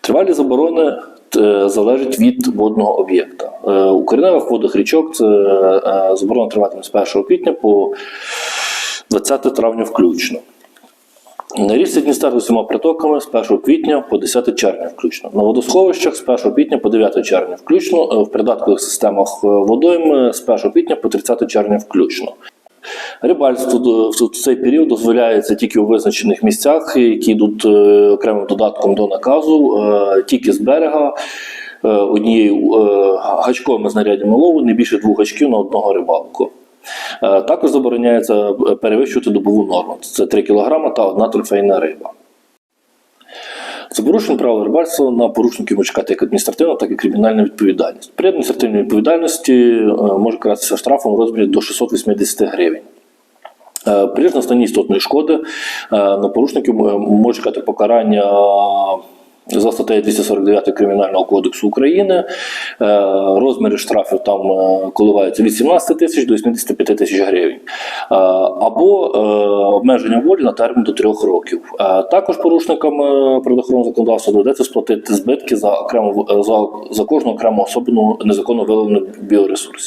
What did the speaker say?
Тривалі заборони е, залежать від водного об'єкта. Е, У кореневих водах річок це е, заборона триватиме з 1 квітня по 20 травня включно. На річці Дністер з усіма притоками з 1 квітня по 10 червня включно. На водосховищах з 1 квітня по 9 червня включно. В придаткових системах водойм з 1 квітня по 30 червня включно. Рибальство в цей період дозволяється тільки у визначених місцях, які йдуть е, окремим додатком до наказу, е, тільки з берега е, однією гачковими знарядями лову, не більше двох гачків на одного рибалку. Також забороняється перевищувати добову норму. Це 3 кг та одна трофейна риба. За порушення правил рибальства на порушників може чекати як адміністративна, так і кримінальна відповідальність. При адміністративній відповідальності е, може каратися штрафом у розмірі до 680 гривень. Е, При настанні істотної шкоди е, на порушників може чекати покарання за статтею 249 Кримінального кодексу України. Е, Розміри штрафів там е, коливаються від 17 тисяч до 85 тисяч гривень. Е, Або обмеження волі на термін до 3 років. Також порушникам природоохоронного законодавства доведеться сплатити збитки за окрему за, за кожну окрему особину незаконно виявлених біоресурсів.